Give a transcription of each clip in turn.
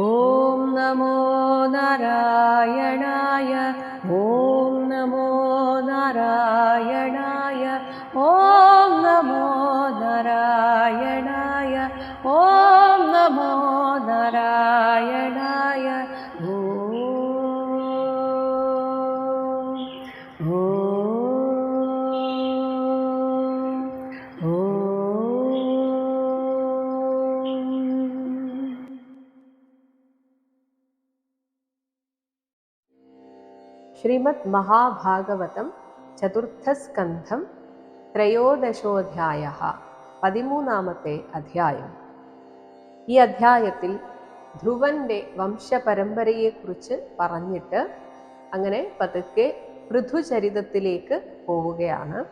ॐ नमो नारायणाय മഹാഭാഗവതം ചതുർത്ഥസ്കന്ധം ത്രയോദശോധ്യായ പതിമൂന്നാമത്തെ അധ്യായം. ഈ അധ്യായത്തിൽ ധ്രുവന്റെ വംശപരമ്പരയെക്കുറിച്ച് പറഞ്ഞിട്ട് അങ്ങനെ പതുക്കെ പൃഥുചരിതത്തിലേക്ക് പോവുകയാണ്.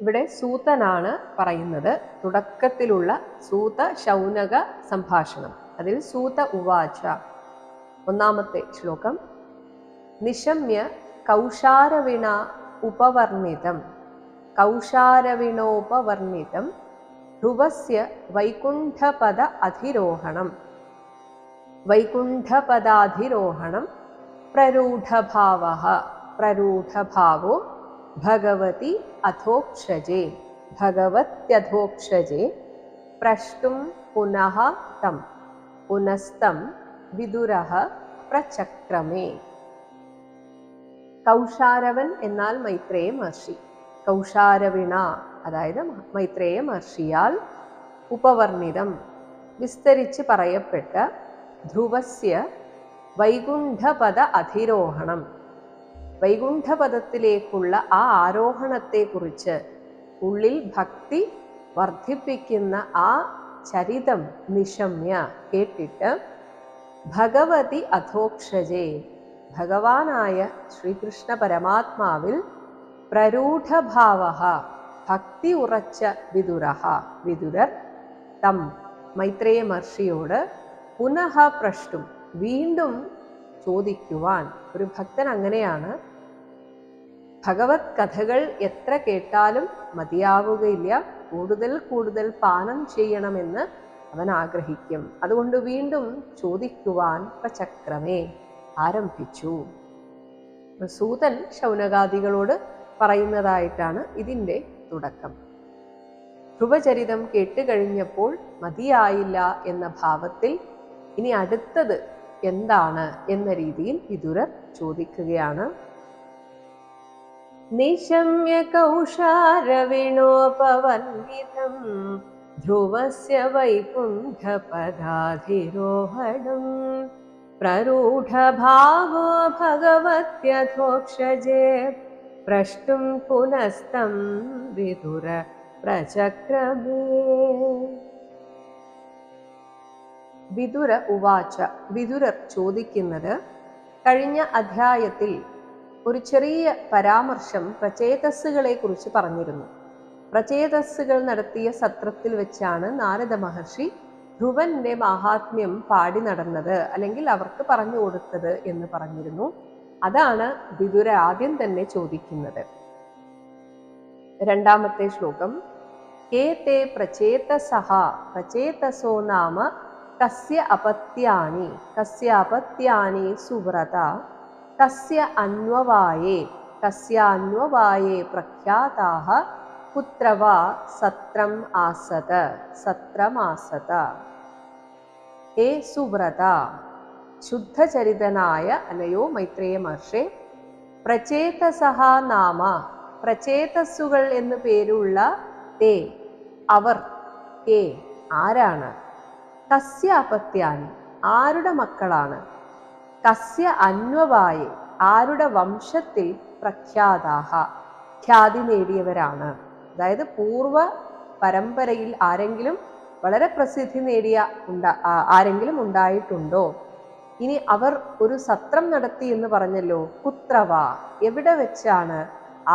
ഇവിടെ സൂതനാണ് പറയുന്നത്. തുടക്കത്തിലുള്ള സൂത ശൗനക സംഭാഷണം. അതിൽ സൂത ഉവാച ഒന്നാമത്തെ ശ്ലോകം. നിശമ്യ കൗശാരവിണ ഉപവർണിതം. കൗഷാരവിണോപവർണിതം ധ്രുവസ്യ വൈകുണ്ഠപദ അധിരോഹണം. വൈകുണ്ഠപദാധിരോഹണം. പ്രരൂഢഭാവ. പ്രരൂഢഭാവോ ഭഗവതി അധോക്ഷജേ. ഭഗവത്യധോക്ഷജേ. പ്രഷ്ടും പുനഃ തം. പുനസ്തം വിദുരഹ പ്രചക്രമേ. കൗശാരവൻ എന്നാൽ മൈത്രേയ മഹർഷി. കൗശാരവിണ അതായത് മൈത്രേയ മഹർഷിയാൽ ഉപവർണിതം. വിസ്തരിച്ച് പറയപ്പെട്ട ധ്രുവസ്യ വൈകുണ്ഠപദ അധിരോഹണം. വൈകുണ്ഠപദത്തിലേക്കുള്ള ആ ആരോഹണത്തെക്കുറിച്ച് ഉള്ളിൽ ഭക്തി വർദ്ധിപ്പിക്കുന്ന ആ ചരിതം നിശമ്യ കേട്ടിട്ട് ഭഗവതി അധോക്ഷജേ. ഭഗവാനായ ശ്രീകൃഷ്ണ പരമാത്മാവിൽ പ്രരൂഢഭാവ ഭക്തി ഉറച്ച വിദുരഹ വിദുരർ തം മൈത്രേയ മഹർഷിയോട് പുനഃ പ്രഷ്ടും വീണ്ടും ചോദിക്കുവാൻ. ഒരു ഭക്തൻ അങ്ങനെയാണ്. ഭഗവത് കഥകൾ എത്ര കേട്ടാലും മതിയാവുകയില്ല. കൂടുതൽ കൂടുതൽ പാനം ചെയ്യണമെന്ന് അവൻ ആഗ്രഹിക്കും അതുകൊണ്ട് വീണ്ടും ചോദിക്കുവാൻ പ്രചക്രമേ ആരംഭിച്ചു. സൂതൻ ശൗനകാദികളോട് പറയുന്നതായിട്ടാണ് ഇതിന്റെ തുടക്കം. ധ്രുവചരിതം കേട്ടുകഴിഞ്ഞപ്പോൾ മതിയായില്ല എന്ന ഭാവത്തിൽ ഇനി അടുത്തത് എന്താണ് എന്ന രീതിയിൽ വിതുരർ ചോദിക്കുകയാണ്. നിശമ്യ കൗഷാരവിണോപവന്വിതം ध्रुवस्य वैकुण्ठपदाधिरोहणं प्ररूढभावो भगवत्यधोक्षजे प्रष्टुं पुनस्तं विदुर प्रचक्रमे വിതുര ഉവാച വിതുരർ ചോദിക്കുന്നത് കഴിഞ്ഞ അധ്യായത്തിൽ ഒരു ചെറിയ പരാമർശം പ്രചേതസ്സുകളെ കുറിച്ച് പറഞ്ഞിരുന്നു പ്രചേതസ്സുകൾ നടത്തിയ സത്രത്തിൽ വെച്ചാണ് നാരദ മഹർഷി ധ്രുവന്റെ മാഹാത്മ്യം പാടി നടന്നത് അല്ലെങ്കിൽ അവർക്ക് പറഞ്ഞു കൊടുത്തത് എന്ന് പറഞ്ഞിരുന്നു. അതാണ് വിദുര ആദ്യം തന്നെ ചോദിക്കുന്നത്. രണ്ടാമത്തെ ശ്ലോകം. കേ തേ പ്രചേതസഹ പ്രചേതസോ നാമ കസ്യ അപത്യാനി കസ്യ അപത്യാനി സുവ്രത കസ്യ അന്വവായേ കസ്യ അന്വവായേ പ്രഖ്യാതാഹ കുത്ര വാ സത്രം ആസത. സത്രമാസത हे സുവ്രത ശുദ്ധചരിതനായ അല്ലയോ മൈത്രേയ മഹർഷേ പ്രചേതസഹ നാമ പ്രചേതസ്സുകൾ എന്നു പേരുള്ള തേ അവർ കേ ആരാണ്? കസ്യ അപത്യാനി ആരുടെ മക്കളാണ്? കസ്യ അന്വവായെ ആരുടെ വംശത്തിൽ പ്രഖ്യാതാഹ ഖ്യാതി നേടിയവരാണ്. അതായത് പൂർവ പരമ്പരയിൽ ആരെങ്കിലും വളരെ പ്രസിദ്ധി നേടിയ ഉണ്ട ആരെങ്കിലും ഉണ്ടായിട്ടുണ്ടോ? ഇനി അവർ ഒരു സത്രം നടത്തി എന്ന് പറഞ്ഞല്ലോ കുത്രവ. എവിടെ വെച്ചാണ്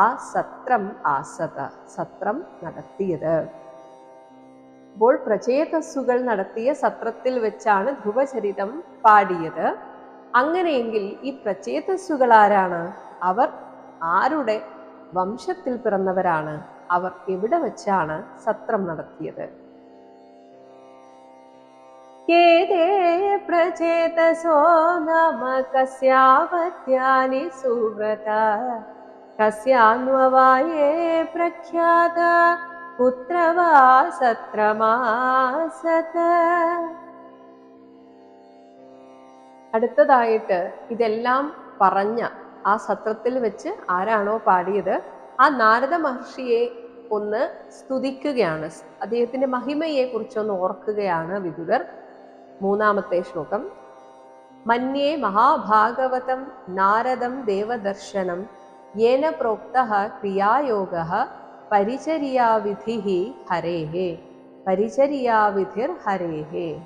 ആ സത്രം ആസത സത്രം നടത്തിയത്? അപ്പോൾ പ്രചേതസ്സുകൾ നടത്തിയ സത്രത്തിൽ വെച്ചാണ് ധ്രുവചരിതം പാടിയത്. അങ്ങനെയെങ്കിൽ ഈ പ്രചേതസ്സുകൾ ആരാണ് അവർ ആരുടെ വംശത്തിൽ പിറന്നവരാണ്? അവർ എവിടെ വെച്ചാണ് സത്രം നടത്തിയത്? കേതേ പ്രഖ്യാത സത്രമാസത അടുത്തതായിട്ട് ഇതെല്ലാം പറഞ്ഞ ആ സത്രത്തിൽ വെച്ച് ആരാണോ പാടിയത്? ആ നാരദ മഹർഷിയെ ഒന്ന് സ്തുതിക്കുകയാണ്. അദ്ദേഹത്തിന്റെ മഹിമയെ കുറിച്ചൊന്ന് ഓർക്കുകയാണ് വിദുരർ. മൂന്നാമത്തെ ശ്ലോകം. മന്യേ മഹാഭാഗവതം നാരദം ദേവദർശനം യേന പ്രോക്ത ക്രിയായോഗ പരിചര്യാവിധി ഹരേഹേ പരിചര്യാവിധിർ ഹരേഹേ.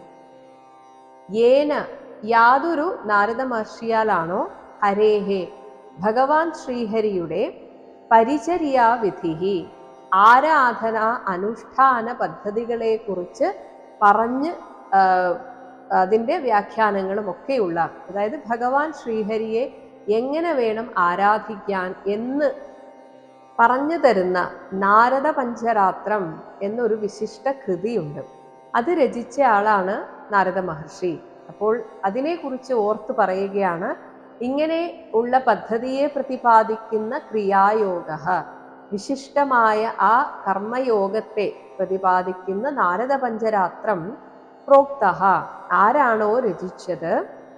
യേന യാതൊരു നാരദ മഹർഷിയാലാണോ ഹരേഹേ ഭഗവാൻ ശ്രീഹരിയുടെ പരിചര്യാവിധി ആരാധന അനുഷ്ഠാന പദ്ധതികളെ കുറിച്ച് പറഞ്ഞ് അതിന്റെ വ്യാഖ്യാനങ്ങളും ഒക്കെയുള്ള അതായത് ഭഗവാൻ ശ്രീഹരിയെ എങ്ങനെ വേണം ആരാധിക്കാൻ എന്ന് പറഞ്ഞു തരുന്ന നാരദ പഞ്ചരാത്രം എന്നൊരു വിശിഷ്ട കൃതിയുണ്ട്. അത് രചിച്ച ആളാണ് നാരദ മഹർഷി. അപ്പോൾ അതിനെക്കുറിച്ച് ഓർത്ത് പറയുകയാണ് ഇങ്ങനെ ഉള്ള പദ്ധതിയെ പ്രതിപാദിക്കുന്ന ക്രിയായോഗ വിശിഷ്ടമായ ആ കർമ്മയോഗത്തെ പ്രതിപാദിക്കുന്ന നാരദ പഞ്ചരാത്രം പ്രോക്ത ആരാണോ രചിച്ചത്?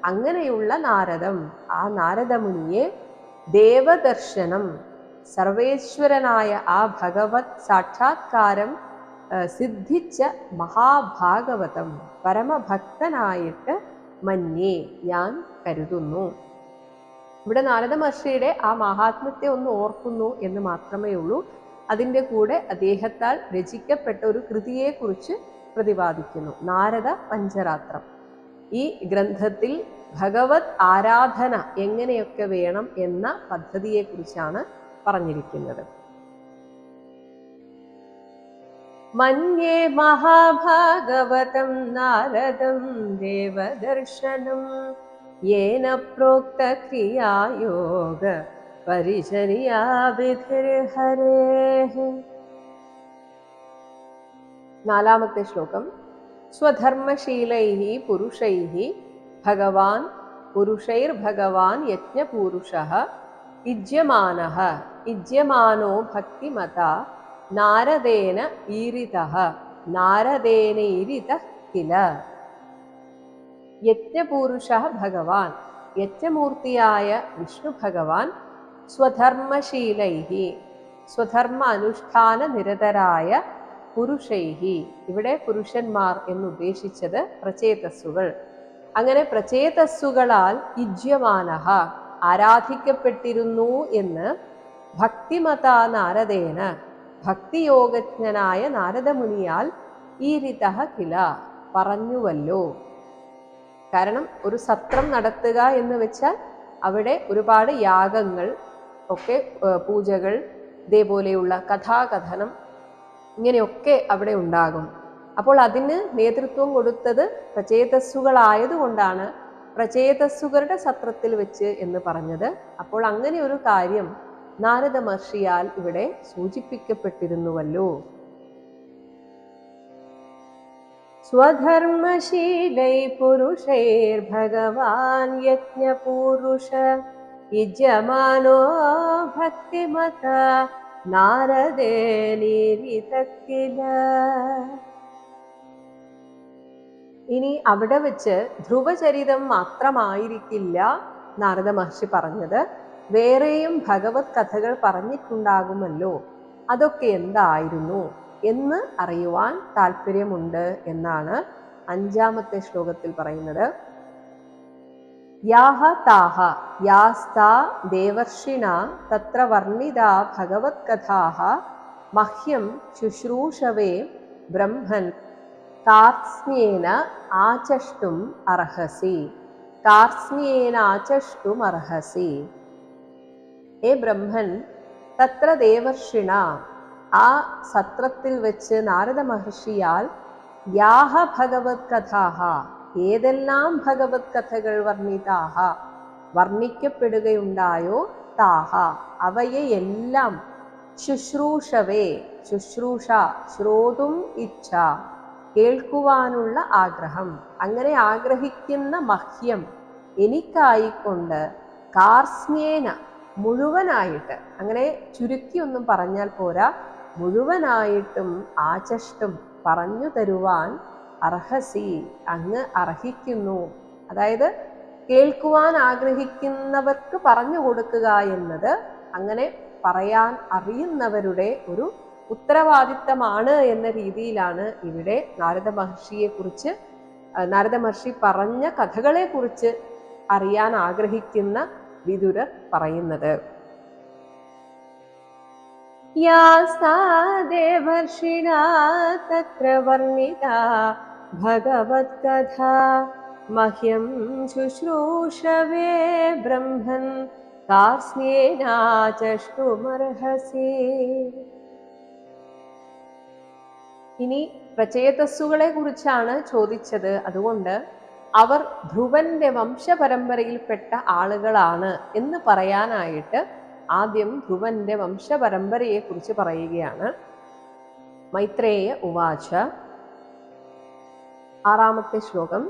അങ്ങനെയുള്ള നാരദം. ആ നാരദമുനിയെ ദേവദർശനം സർവേശ്വരനായ ആ ഭഗവത് സാക്ഷാത്കാരം സിദ്ധിച്ച മഹാഭാഗവതം പരമഭക്തനായിട്ട് മന്യേ ഞാൻ കരുതുന്നു. ഇവിടെ നാരദ മഹർഷിയുടെ ആ മഹാത്മ്യത്തെ ഒന്ന് ഓർക്കുന്നു എന്ന് മാത്രമേ ഉള്ളൂ. അതിന്റെ കൂടെ അദ്ദേഹത്താൽ രചിക്കപ്പെട്ട ഒരു കൃതിയെക്കുറിച്ച് പ്രതിപാദിക്കുന്നു. നാരദ പഞ്ചരാത്രം. ഈ ഗ്രന്ഥത്തിൽ ഭഗവത് ആരാധന എങ്ങനെയൊക്കെ വേണം എന്ന പദ്ധതിയെക്കുറിച്ചാണ് പറഞ്ഞിരിക്കുന്നത്. മന്യേ മഹാഭാഗവതം നാരദം ദേവദർശനം. येन प्रोक्तक्रियायोग परिचर्याविधिर्हरेः നാലാമത്തെ ശ്ലോകം സ്വധർമ്മശീലൈः പുരുഷൈः ഭഗവാൻ പുരുഷൈർഭഗവാൻ യജ്ഞപൂരുഷः ഇജ്യമാനः ഇജ്യമാനോ ഭക്തിമത നാരദേന ഈരിതഃ നാരദേന ഈരിതഃ കില യജ്ഞപൂരുഷ ഭഗവാൻ. യജ്ഞമൂർത്തിയായ വിഷ്ണു ഭഗവാൻ സ്വധർമ്മശീലൈഹി സ്വധർമ്മ അനുഷ്ഠാന നിരതരായ പുരുഷൈഹി. ഇവിടെ പുരുഷന്മാർ എന്നുദ്ദേശിച്ചത് പ്രചേതസ്സുകൾ. അങ്ങനെ പ്രചേതസ്സുകളാൽ യുജ്യമാനഹ ആരാധിക്കപ്പെട്ടിരുന്നു എന്ന് ഭക്തിമത നാരദേന ഭക്തിയോഗജ്ഞനായ നാരദമുനിയാൽ ഈരിതഹ കില പറഞ്ഞുവല്ലോ. കാരണം ഒരു സത്രം നടത്തുക എന്ന് വെച്ചാൽ അവിടെ ഒരുപാട് യാഗങ്ങൾ ഒക്കെ പൂജകൾ ഇതേപോലെയുള്ള കഥാകഥനം ഇങ്ങനെയൊക്കെ അവിടെ ഉണ്ടാകും. അപ്പോൾ അതിന് നേതൃത്വം കൊടുത്തത് പ്രചേതസ്സുകളായതുകൊണ്ടാണ് പ്രചേതസ്സുകളുടെ സത്രത്തിൽ വെച്ച് എന്ന് പറഞ്ഞത്. അപ്പോൾ അങ്ങനെ ഒരു കാര്യം നാരദ മഹർഷിയാൽ ഇവിടെ സൂചിപ്പിക്കപ്പെട്ടിരുന്നുവല്ലോ. സ്വധർമ്മശീലൈ പുരുഷൈർഭഗവാൻ യജ്ഞപൂരുഷ യജമാനോ ഭക്തിമത നാരദേ ഇനി അവിടെ വെച്ച് ധ്രുവചരിതം മാത്രമായിരിക്കില്ല നാരദ മഹർഷി പറഞ്ഞത്. വേറെയും ഭഗവത് കഥകൾ പറഞ്ഞിട്ടുണ്ടാകുമല്ലോ. അതൊക്കെ എന്തായിരുന്നു? എന്ന് അറിയുവാൻ താല്പര്യമുണ്ട് എന്നാണ് അഞ്ചാമത്തെ ശ്ലോകത്തിൽ പറയുന്നത്. യാഹ താഹ യാസ്താ ദേവർഷിണ തത്ര വർണിത ഭഗവത് കഥാഹ മഹ്യം ശുശ്രൂഷവേ ബ്രഹ്മൻ കാർസ്ന്യേന ആചഷ്ടും അർഹസി കാർസ്ന്യേന ആചഷ്ടും അർഹസി. ഏ ബ്രഹ്മൻ തത്ര ദേവർഷിണ ആ സത്രത്തിൽ വെച്ച് നാരദ മഹർഷിയാൽ യാഹ ഭഗവത് കഥാഹ ഏതെല്ലാം ഭഗവത് കഥകൾ വർണിതാഹ? വർണിക്കപ്പെടുകയുണ്ടായോ താഹ? അവയെ എല്ലാം ശുശ്രൂഷവേ ശുശ്രൂഷ ശ്രോതും ഇച്ഛ കേൾക്കുവാനുള്ള ആഗ്രഹം. അങ്ങനെ ആഗ്രഹിക്കുന്ന മഹ്യം എനിക്കായിക്കൊണ്ട് കാർസ്മ്യേന മുഴുവനായിട്ട് അങ്ങനെ ചുരുക്കി ഒന്നും പറഞ്ഞാൽ പോരാ മുഴുവനായിട്ടും ആചഷ്ടം പറഞ്ഞു തരുവാൻ അർഹസി അങ്ങ് അർഹിക്കുന്നു. അതായത് കേൾക്കുവാൻ ആഗ്രഹിക്കുന്നവർക്ക് പറഞ്ഞു കൊടുക്കുക എന്നത് അങ്ങനെ പറയാൻ അറിയുന്നവരുടെ ഒരു ഉത്തരവാദിത്തമാണ് എന്ന രീതിയിലാണ് ഇവിടെ നാരദ മഹർഷിയെ കുറിച്ച് നാരദ മഹർഷി പറഞ്ഞ കഥകളെ കുറിച്ച് അറിയാൻ ആഗ്രഹിക്കുന്ന വിതുരർ പറയുന്നത്. या सा देवर्षिणा तत्र वर्णिता भगवत्कथा मह्यं शुश्रूषवे ब्रह्मन् कार्स्नेनाचष्टुमर्हसि ഇനി പ്രചേതസ്സുകളെ കുറിച്ചാണ് ചോദിച്ചത് അതുകൊണ്ട് അവർ ധ്രുവന്റെ വംശപരമ്പരയിൽപ്പെട്ട ആളുകളാണ് എന്ന് പറയാനായിട്ട് ആദ്യം ധ്രുവന്റെ വംശപരമ്പരയെ കുറിച്ച് പറയുകയാണ്. മൈത്രേയ ഉവാച. ആറാമത്തെ ശ്ലോകം.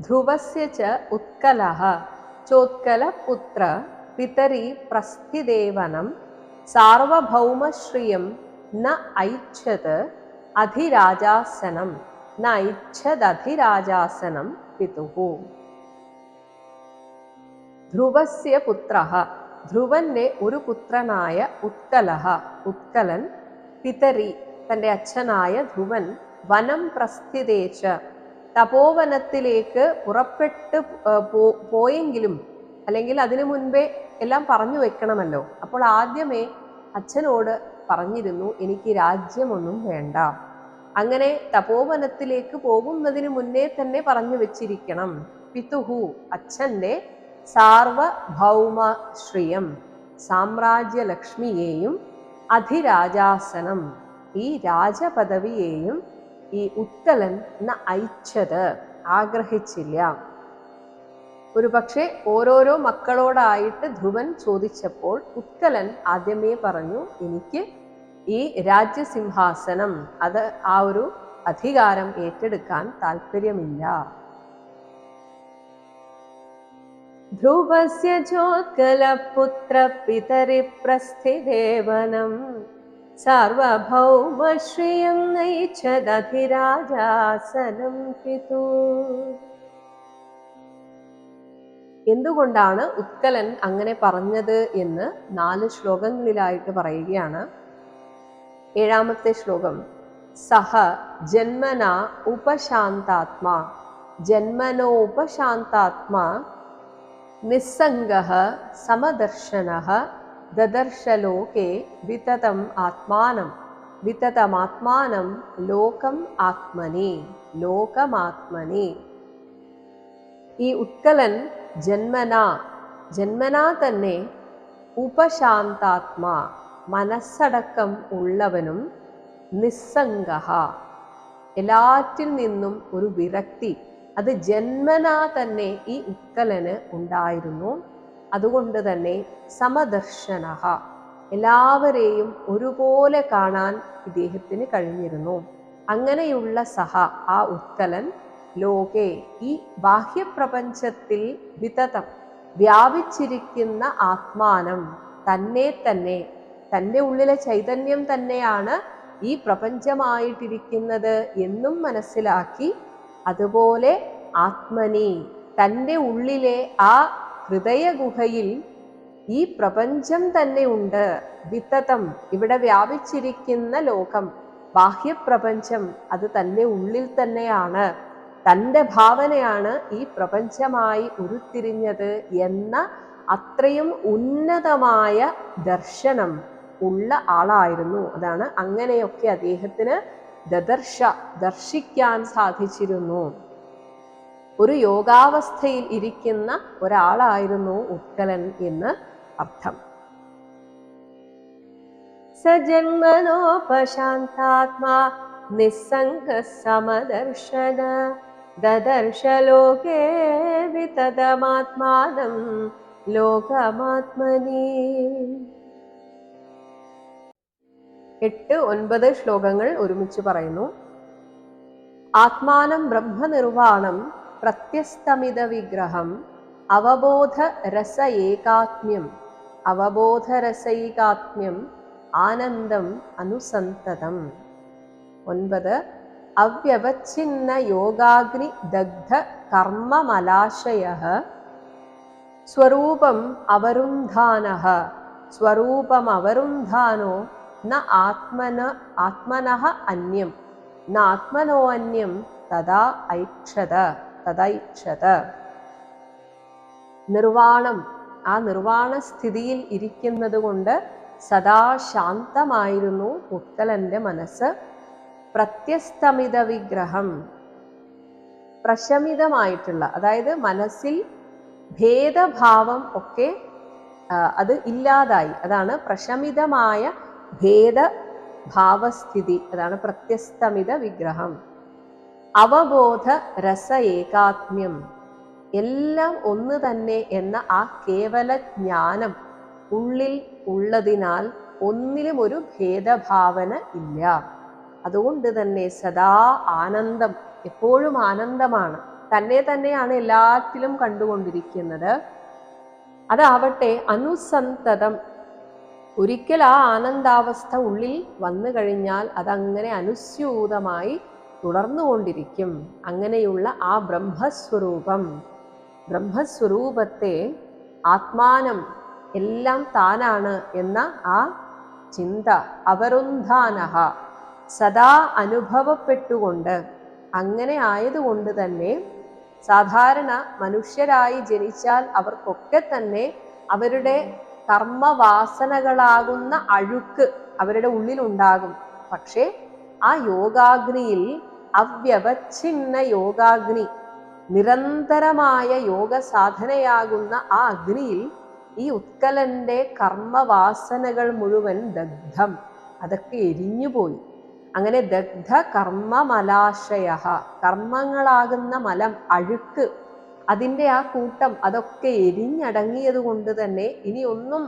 ധ്രുവസ്യ ച ഉത്കലഃ ചോത്കലപുത്ര പിതരി പ്രസ്ഥിദേവനം സാർവഭൗമശ്രിയം ന ഐച്ഛത് അധിരാജാസനം. ന ഐച്ഛദധിരാജാസനം പിതുഹു. ധ്രുവസ്യ പുത്രഃ. ധ്രുവന്റെ ഒരു പുത്രനായ ഉത്കലഹ ഉത്കലൻ പിതരി തന്റെ അച്ഛനായ ധ്രുവൻ വനം പ്രസ്ഥിതേച്ച തപോവനത്തിലേക്ക് പുറപ്പെട്ട് പോയെങ്കിലും അല്ലെങ്കിൽ അതിനു മുൻപേ എല്ലാം പറഞ്ഞു വെക്കണമല്ലോ. അപ്പോൾ ആദ്യമേ അച്ഛനോട് പറഞ്ഞിരുന്നു എനിക്ക് രാജ്യമൊന്നും വേണ്ട. അങ്ങനെ തപോവനത്തിലേക്ക് പോകുന്നതിന് മുന്നേ തന്നെ പറഞ്ഞു വെച്ചിരിക്കണം. പിതുഹു അച്ഛന്റെ സാർവഭൗമ ശ്രിയം സാമ്രാജ്യലക്ഷ്മിയെയും അധിരാജാസനം ഈ രാജപദവിയെയും ഈ ഉത്കലൻ എന്ന ഐച്ഛത് ആഗ്രഹിച്ചില്ല. ഒരു പക്ഷേ ഓരോരോ മക്കളോടായിട്ട് ധ്രുവൻ ചോദിച്ചപ്പോൾ ഉത്കലൻ ആദ്യമേ പറഞ്ഞു എനിക്ക് ഈ രാജ്യസിംഹാസനം അത് ആ ഒരു അധികാരം ഏറ്റെടുക്കാൻ താല്പര്യമില്ല ധ്രുവസ്യ ചോത്കലപുത്രപിതരിപ്രസ്ഥിദേവനം സാർവഭൗമശ്രിയം നയിച്ചതധിരാജാസനം പിതു എന്തുകൊണ്ടാണ് ഉത്കലൻ അങ്ങനെ പറഞ്ഞത് എന്ന് നാല് ശ്ലോകങ്ങളിലായിട്ട് പറയുകയാണ്. ഏഴാമത്തെ ശ്ലോകം സഹ ജന്മന ഉപശാന്താത്മാ ജന്മനോപശാന്താത്മാ നിസ്സംഗ സമദർശന ദദർശലോകെ വിതതം ആത്മാനം. വിതതമാത്മാനം ലോകം ആത്മനി ലോകമാത്മനി. ഈ ഉത്കലൻ ജന്മന ജന്മനാ തന്നെ ഉപശാന്താത്മാ മനസ്സടക്കം ഉള്ളവനും നിസ്സംഗ. എല്ലാറ്റിൽ നിന്നും ഒരു വിരക്തി അത് ജന്മനാ തന്നെ ഈ ഉത്കലന് ഉണ്ടായിരുന്നു. അതുകൊണ്ട് തന്നെ സമദർശന എല്ലാവരെയും ഒരുപോലെ കാണാൻ ഇദ്ദേഹത്തിന് കഴിഞ്ഞിരുന്നു. അങ്ങനെയുള്ള സഹ ആ ഉത്കലൻ ലോകെ ഈ ബാഹ്യപ്രപഞ്ചത്തിൽ വിതതം വ്യാപിച്ചിരിക്കുന്ന ആത്മാനം തന്നെ തന്നെ തന്റെ ഉള്ളിലെ ചൈതന്യം തന്നെയാണ് ഈ പ്രപഞ്ചമായിട്ടിരിക്കുന്നത് എന്നും മനസ്സിലാക്കി അതുപോലെ ആത്മനി തന്റെ ഉള്ളിലെ ആ ഹൃദയഗുഹയിൽ ഈ പ്രപഞ്ചം തന്നെ ഉണ്ട്. വിത്തതം ഇവിടെ വ്യാപിച്ചിരിക്കുന്ന ലോകം ബാഹ്യപ്രപഞ്ചം അത് തന്റെ ഉള്ളിൽ തന്നെയാണ്. തന്റെ ഭാവനയാണ് ഈ പ്രപഞ്ചമായി ഉരുത്തിരിഞ്ഞത് എന്ന അത്രയും ഉന്നതമായ ദർശനം ഉള്ള ആളായിരുന്നു. അതാണ് അങ്ങനെയൊക്കെ അദ്ദേഹത്തിന് ദദർശ ദർശിക്കാൻ സാധിച്ചിരുന്നു. ഒരു യോഗാവസ്ഥയിൽ ഇരിക്കുന്ന ഒരാളായിരുന്നു ഉത്കലൻ എന്ന് അർത്ഥം. സജന്മനോപശാന്താത്മാ നിസ്സംഗ സമദർശന ദദർശ ലോകേ വിതതമാത്മാനം ലോകമാത്മനീ. എട്ട് ഒൻപത് ശ്ലോകങ്ങൾ ഒരുമിച്ച് പറയുന്നു. ആത്മാനം ബ്രഹ്മനിർവാണം പ്രത്യസ്തമിത വിഗ്രഹം അവബോധ രസ ഏകാത്മ്യം അവബോധ രസൈകാത്മ്യം ആനന്ദം അനുസന്തതം. ഒൻപത് അവ്യവച്ഛിന്ന യോഗാഗ്നി ദഗ്ധ കർമ്മമലാശയ സ്വരൂപം അവരുന്ധാന സ്വരൂപം അവരുന്ധാനോ ന ആത്മന ആത്മനഃ അന്യം. ന ആത്മനോ അന്യം തഥാ ഐക്ഷത തഥൈക്ഷത നിർവാണം. ആ നിർവാണ സ്ഥിതിയിൽ ഇരിക്കുന്നത് കൊണ്ട് സദാ ശാന്തമായിരുന്നു ഉത്തലന്റെ മനസ്സ്. പ്രത്യസ്തമിത വിഗ്രഹം. പ്രശമിതമായിട്ടുള്ള അതായത് മനസ്സിൽ ഭേദഭാവം ഒക്കെ അത് ഇല്ലാതായി. അതാണ് പ്രശമിതമായ ഭേദഭാവസ്ഥിതി അതാണ് പ്രത്യസ്തമിത വിഗ്രഹം. അവബോധ രസ ഏകാത്മ്യം എല്ലാം ഒന്ന് തന്നെ എന്ന ആ കേവല ജ്ഞാനം ഉള്ളിൽ ഉള്ളതിനാൽ ഒന്നിലും ഒരു ഭേദഭാവന ഇല്ല. അതുകൊണ്ട് തന്നെ സദാ ആനന്ദം എപ്പോഴും ആനന്ദമാണ്. തന്നെ തന്നെയാണ് എല്ലാത്തിലും കണ്ടുകൊണ്ടിരിക്കുന്നത്. അതാവട്ടെ അനുസന്തതം ഒരിക്കൽ ആ ആനന്ദാവസ്ഥ ഉള്ളിൽ വന്നു കഴിഞ്ഞാൽ അതങ്ങനെ അനുസ്യൂതമായി തുടർന്നുകൊണ്ടിരിക്കും. അങ്ങനെയുള്ള ആ ബ്രഹ്മസ്വരൂപം. ബ്രഹ്മസ്വരൂപത്തെ ആത്മാനം എല്ലാം താനാണ് എന്ന ആ ചിന്ത അവരുന്ധാനഹ സദാ അനുഭവപ്പെട്ടുകൊണ്ട് അങ്ങനെ ആയതുകൊണ്ട് തന്നെ സാധാരണ മനുഷ്യരായി ജനിച്ചാൽ അവർക്കൊക്കെ തന്നെ അവരുടെ കർമ്മവാസനകളാകുന്ന അഴുക്ക് അവരുടെ ഉള്ളിലുണ്ടാകും. പക്ഷേ ആ യോഗാഗ്നിയിൽ അവ്യവച്ഛിന്ന യോഗാഗ്നി നിരന്തരമായ യോഗ സാധനയാകുന്ന ആ അഗ്നിയിൽ ഈ ഉത്കലന്റെ കർമ്മവാസനകൾ മുഴുവൻ ദഗ്ധം. അതൊക്കെ എരിഞ്ഞുപോയി. അങ്ങനെ ദഗ്ധ കർമ്മമലാശയ കർമ്മങ്ങളാകുന്ന മലം അഴുക്ക് അതിന്റെ ആ കൂട്ടം അതൊക്കെ എരിഞ്ഞടങ്ങിയത് കൊണ്ട് തന്നെ ഇനി ഒന്നും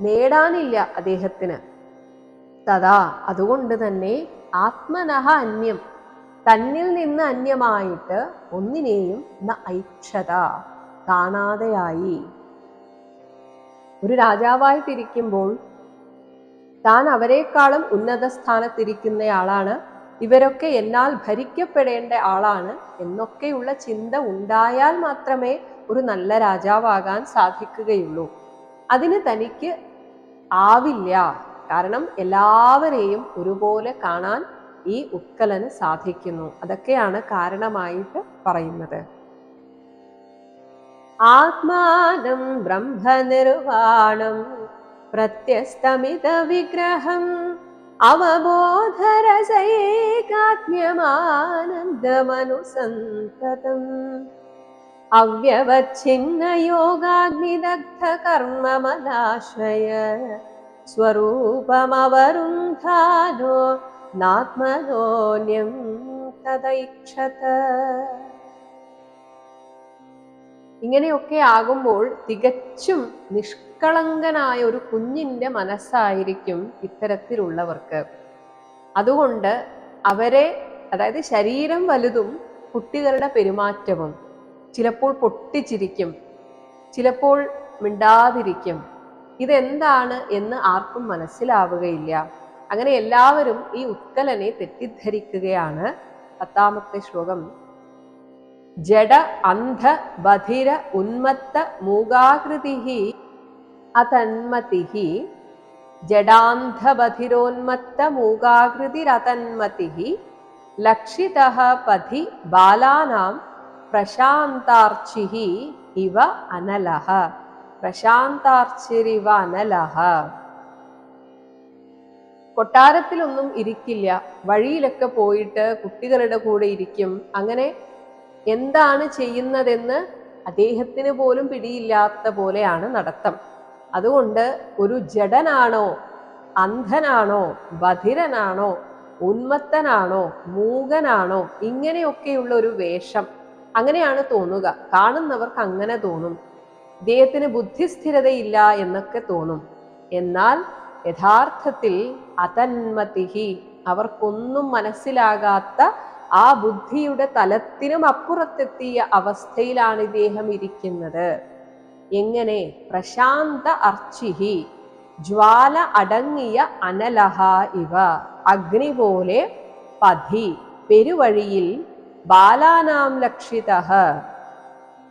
നേടാനില്ല അദ്ദേഹത്തിന്. തഥാ അതുകൊണ്ട് തന്നെ ആത്മനഹ അന്യം തന്നിൽ നിന്ന് അന്യമായിട്ട് ഒന്നിനെയും ന ഐക്ഷത കാണാതെയായി. ഒരു രാജാവായിട്ടിരിക്കുമ്പോൾ താൻ അവരെക്കാളും ഉന്നത സ്ഥാനത്തിരിക്കുന്നയാളാണ് ഇവരൊക്കെ എന്നാൽ ഭരിക്കപ്പെടേണ്ട ആളാണ് എന്നൊക്കെയുള്ള ചിന്ത ഉണ്ടായാൽ മാത്രമേ ഒരു നല്ല രാജാവാകാൻ സാധിക്കുകയുള്ളൂ. അതിന് തനിക്ക് ആവില്ല. കാരണം എല്ലാവരെയും ഒരുപോലെ കാണാൻ ഈ ഉത്കലന് സാധിക്കുന്നു. അതൊക്കെയാണ് കാരണമായിട്ട് പറയുന്നത്. ആത്മാനം ബ്രഹ്മനിർവാണം പ്രത്യസ്തമിത വിഗ്രഹം അവബോധരസൈകാത്മ്യമാനന്ദമനുസന്തതം. അവ്യവച്ഛിന്ന യോഗാഗ്നിദഗ്ധ കർമ്മമലാശ്രയ സ്വരൂപമവരുന്ധാനോ നാത്മനോന്യം തദൈക്ഷത. ഇങ്ങനെയൊക്കെ ആകുമ്പോൾ തികച്ചും നിഷ്കളങ്കനായ ഒരു കുഞ്ഞിന്റെ മനസ്സായിരിക്കും ഇത്തരത്തിലുള്ളവർക്ക്. അതുകൊണ്ട് അവരെ അതായത് ശരീരം വലുതും കുട്ടികളുടെ പെരുമാറ്റവും ചിലപ്പോൾ പൊട്ടിച്ചിരിക്കും ചിലപ്പോൾ മിണ്ടാതിരിക്കും. ഇതെന്താണ് എന്ന് ആർക്കും മനസ്സിലാവുകയില്ല. അങ്ങനെ എല്ലാവരും ഈ ഉത്കലനെ തെറ്റിദ്ധരിക്കുകയാണ് പത്താമത്തെ ശ്ലോകം. ജഡ അന്ധ ബധിര ഉന്മത്ത മൂകാകൃതി അതന്മതി ജഡാന്ധബധിരോന്മത്ത മൂകാകൃതിരതന്മതി ലക്ഷിത പഥി ബാലാനാം പ്രശാന്താർച്ചി ഇവ അനലഹ. പ്രശാന്താർച്ചിരിവ അനലഹ. കൊട്ടാരത്തിലൊന്നും ഇരിക്കില്ല. വഴിയിലൊക്കെ പോയിട്ട് കുട്ടികളുടെ കൂടെ ഇരിക്കും. അങ്ങനെ എന്താണ് ചെയ്യുന്നതെന്ന് അദ്ദേഹത്തിന് പോലും പിടിയില്ലാത്ത പോലെയാണ് നടത്തം. അതുകൊണ്ട് ഒരു ജഡനാണോ അന്ധനാണോ ബധിരനാണോ ഉന്മത്തനാണോ മൂകനാണോ ഇങ്ങനെയൊക്കെയുള്ള ഒരു വേഷം അങ്ങനെയാണ് തോന്നുക. കാണുന്നവർക്ക് അങ്ങനെ തോന്നും. ദേഹത്തിന് ബുദ്ധിസ്ഥിരതയില്ല എന്നൊക്കെ തോന്നും. എന്നാൽ യഥാർത്ഥത്തിൽ അതന്മതിഹി അവർക്കൊന്നും മനസ്സിലാകാത്ത ആ ബുദ്ധിയുടെ തലത്തിനും അപ്പുറത്തെത്തിയ അവസ്ഥയിലാണ് ഇദ്ദേഹം ഇരിക്കുന്നത്. എങ്ങനെ? പ്രശാന്ത അർച്ചിഹി ജ്വാല അടങ്ങിയ അനലഹ ഇവ അഗ്നി പോലെ പഥി പെരുവഴിയിൽ ബാലാനാം ലക്ഷിത.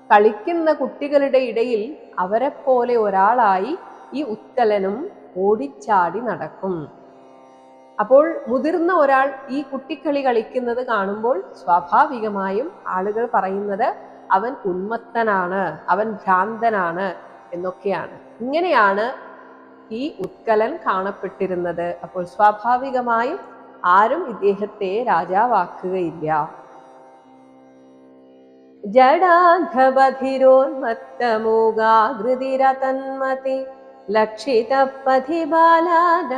കളിക്കുന്ന കുട്ടികളുടെ ഇടയിൽ അവരെ പോലെ ഒരാളായി ഈ ഉത്തലനും ഓടിച്ചാടി നടക്കും. അപ്പോൾ മുതിർന്ന ഒരാൾ ഈ കുട്ടിക്കളി കളിക്കുന്നത് കാണുമ്പോൾ സ്വാഭാവികമായും ആളുകൾ പറയുന്നത് അവൻ ഉന്മത്തനാണ് അവൻ ഭ്രാന്തനാണ് എന്നൊക്കെയാണ്. ഇങ്ങനെയാണ് ഈ ഉത്കലൻ കാണപ്പെട്ടിരുന്നത്. അപ്പോൾ സ്വാഭാവികമായും ആരും ഇദ്ദേഹത്തെ രാജാവാക്കുകയില്ല. ജഡാഘബധിരോന്മത്തമൂകാകൃതിരതന്മതി ലക്ഷിതപഥി ബാലാന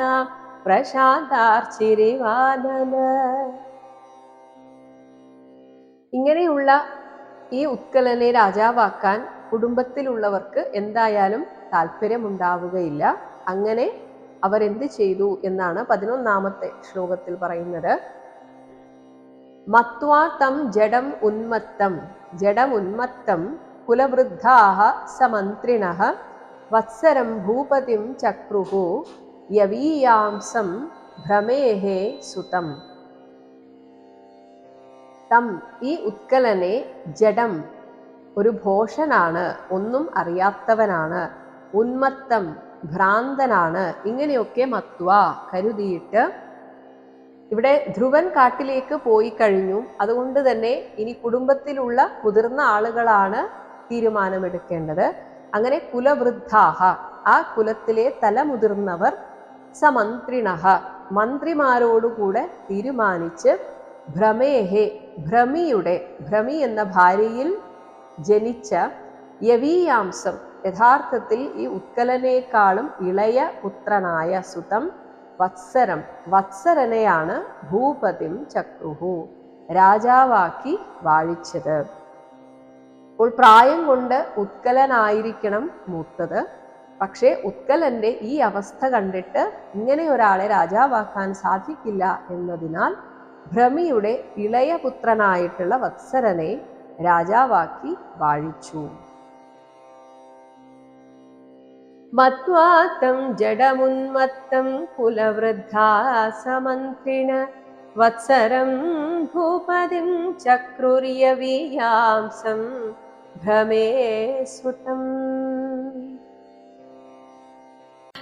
ഇങ്ങനെയുള്ള ഈ ഉത്കലനെ രാജാവാക്കാൻ കുടുംബത്തിലുള്ളവർക്ക് എന്തായാലും താല്പര്യമുണ്ടാവുകയില്ല. അങ്ങനെ അവരെന്ത് ചെയ്തു എന്നാണ് പതിനൊന്നാമത്തെ ശ്ലോകത്തിൽ പറയുന്നത്. മത്വാ തം ജഡം ഉന്മത്തം ജഡമുന്മത്തം കുലവൃദ്ധാഹ സമന്ത്രിണ വത്സരം ഭൂപതിം ചക്രുഹു യവീയാംസം ഭ്രമേഹേ സുതം. തം. ഈ ഉത്കലനെ ജഡം. ഒരു ഭോഷനാണ് ഒന്നും അറിയാത്തവനാണ്. ഉന്മത്തം ഭ്രാന്തനാണ്. ഇങ്ങനെയൊക്കെ മത്വ കരുതിയിട്ട് ഇവിടെ ധ്രുവൻ കാട്ടിലേക്ക് പോയി കഴിഞ്ഞു. അതുകൊണ്ട് തന്നെ ഇനി കുടുംബത്തിലുള്ള മുതിർന്ന ആളുകളാണ് തീരുമാനമെടുക്കേണ്ടത്. അങ്ങനെ കുലവൃദ്ധാഹ. ആ കുലത്തിലെ തലമുതിർന്നവർ സമന്ത്രിണഹ. മന്ത്രിമാരോടുകൂടെ തീരുമാനിച്ച് ഭ്രമേഹെ ഭ്രമിയുടെ ഭ്രമി എന്ന ഭാര്യയിൽ ജനിച്ച യവീയാംസം യഥാർത്ഥത്തിൽ ഈ ഉത്കലനേക്കാളും ഇളയ പുത്രനായ സുതം വത്സരം. വത്സരനെയാണ് ഭൂപതിം ചക്രുഹു രാജാവാക്കി വാഴിച്ചത്. അപ്പോൾ പ്രായം കൊണ്ട് ഉത്കലനായിരിക്കണം മൂത്തത്. പക്ഷേ ഉത്കലന്റെ ഈ അവസ്ഥ കണ്ടിട്ട് ഇങ്ങനെ ഒരാളെ രാജാവാക്കാൻ സാധിക്കില്ല എന്നതിനാൽ ഭ്രമിയുടെ ഇളയ പുത്രനായിട്ടുള്ള വത്സരനെ രാജാവാക്കി വാഴിച്ചു. മത്വാത്തം ജഡമുന്മത്തം കുലവൃദ്ധാസമന്ത്രിണ. വത്സരം ഭൂപതിം ചക്രുര്യവീയാംസം ഭ്രമേ സുതം